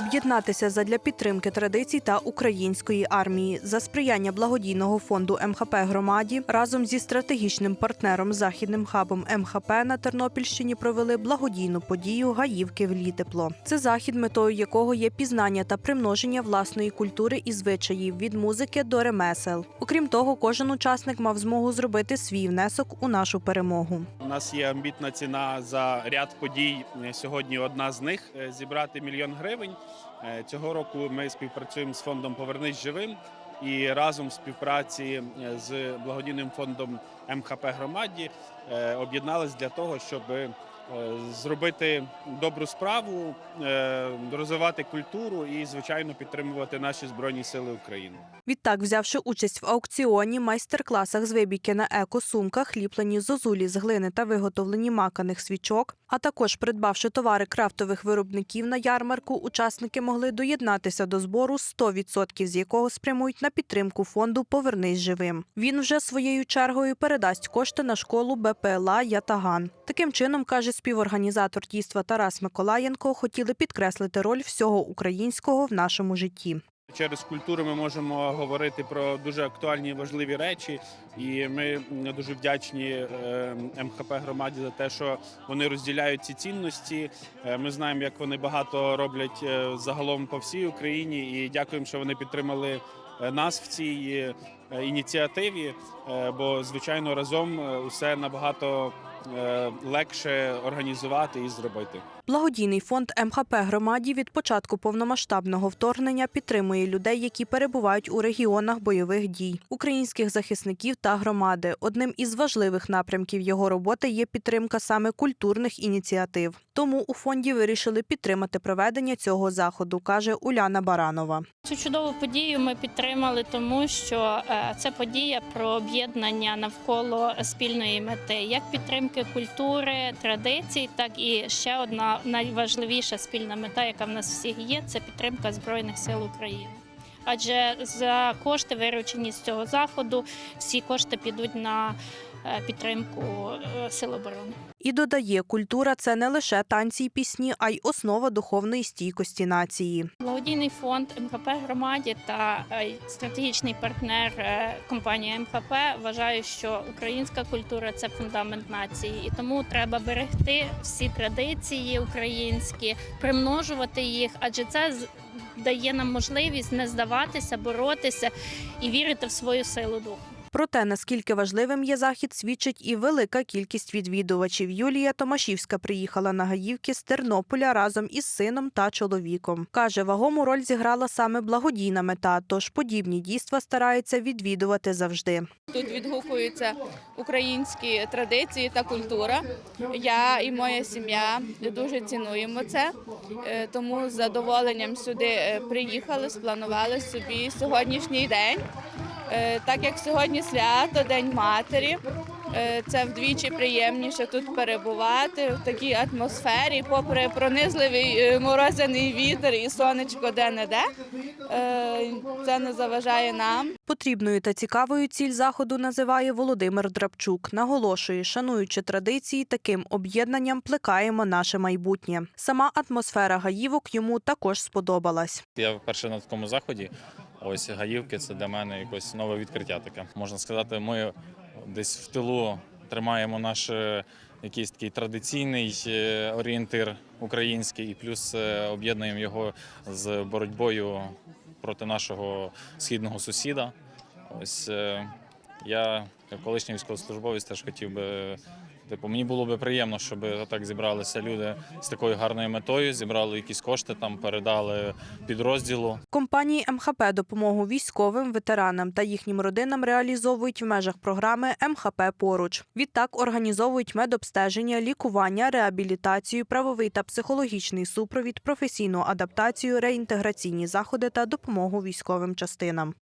Об'єднатися задля підтримки традицій та української армії за сприяння благодійного фонду МХП громаді разом зі стратегічним партнером західним хабом МХП на Тернопільщині провели благодійну подію Гаївки в літепло. Це захід, метою якого є пізнання та примноження власної культури і звичаїв від музики до ремесел. Окрім того, кожен учасник мав змогу зробити свій внесок у нашу перемогу. У нас є амбітна ціна за ряд подій. Сьогодні одна з них е, зібрати мільйон гривень. Е, Цього року ми співпрацюємо з фондом Повернись живим і разом в співпраці е, з благодійним фондом МХП громаді об'єдналися об'єднались для того, щоб е, зробити добру справу, е, розвивати культуру і, звичайно, підтримувати наші збройні сили України. Відтак, взявши участь в аукціоні, майстер-класах з вибійки на еко-сумках, ліплені зозулі з глини та виготовлені маканих свічок, а також придбавши товари крафтових виробників на ярмарку, учасники могли доєднатися до збору, 100% з якого спрямують на підтримку фонду Повернись живим. Він вже своєю чергою передасть кошти на школу БПЛА Ятаган. Таким чином, каже співорганізатор дійства Тарас Миколаєнко, хотіли підкреслити роль всього українського в нашому житті. Через культуру ми можемо говорити про дуже актуальні і важливі речі, і ми дуже вдячні е, МХП громаді за те, що вони розділяють ці цінності. Е, Ми знаємо, як вони багато роблять е, загалом по всій Україні, і дякуємо, що вони підтримали нас в цій ініціативі. е, Бо звичайно разом е, усе набагато е, легше організувати і зробити. Благодійний фонд МХП громаді від початку повномасштабного вторгнення підтримує людей, які перебувають у регіонах бойових дій, українських захисників та громади. Одним із важливих напрямків його роботи є підтримка саме культурних ініціатив. Тому у фонді вирішили підтримати проведення цього заходу, каже Уляна Баранова. Цю чудову подію ми підтримали, тому що е, це подія про об'єднання навколо спільної мети, як підтримки культури, традицій, так і ще одна найважливіша спільна мета, яка в нас всіх є, це підтримка збройних сил України. Адже за кошти, виручені з цього заходу, всі кошти підуть на підтримку е, сил оборони. І додає, культура це не лише танці й пісні, а й основа духовної стійкості нації. Благодійний фонд МХП громаді та е, стратегічний партнер е, компанія МХП вважають, що українська культура це фундамент нації, і тому треба берегти всі традиції українські, примножувати їх, адже це дає нам можливість не здаватися, боротися і вірити в свою силу духу. Про те, наскільки важливим є захід, свідчить і велика кількість відвідувачів. Юлія Томашівська приїхала на Гаївки з Тернополя разом із сином та чоловіком. Каже, вагому роль зіграла саме благодійна мета, тож подібні дійства стараються відвідувати завжди. Тут відгукуються українські традиції та культура. Я і моя сім'я дуже цінуємо це, Е, тому з задоволенням сюди е, приїхали, спланували собі сьогоднішній день. Е, Так як сьогодні свято, День матері, е, це вдвічі приємніше тут перебувати в такій атмосфері, попри пронизливий е, морозяний вітер і сонечко де-не-де. Це не заважає нам. Потрібною та цікавою ціль заходу називає Володимир Драбчук. Наголошує, шануючи традиції, таким об'єднанням плекаємо наше майбутнє. Сама атмосфера гаївок йому також сподобалась. Я вперше на такому заході. Ось Гаївки це для мене якось нове відкриття таке. Можна сказати, ми десь в тилу тримаємо наш е, якийсь такий традиційний е, орієнтир український, і плюс е, об'єднуємо його з боротьбою проти нашого східного сусіда. Ось я, як колишній військовослужбовець, теж хотів би. Типу, мені було би приємно, щоб так зібралися люди з такою гарною метою, зібрали якісь кошти, там передали підрозділу. Компанії МХП допомогу військовим, ветеранам та їхнім родинам реалізовують в межах програми МХП поруч. Відтак організовують медобстеження, лікування, реабілітацію, правовий та психологічний супровід, професійну адаптацію, реінтеграційні заходи та допомогу військовим частинам.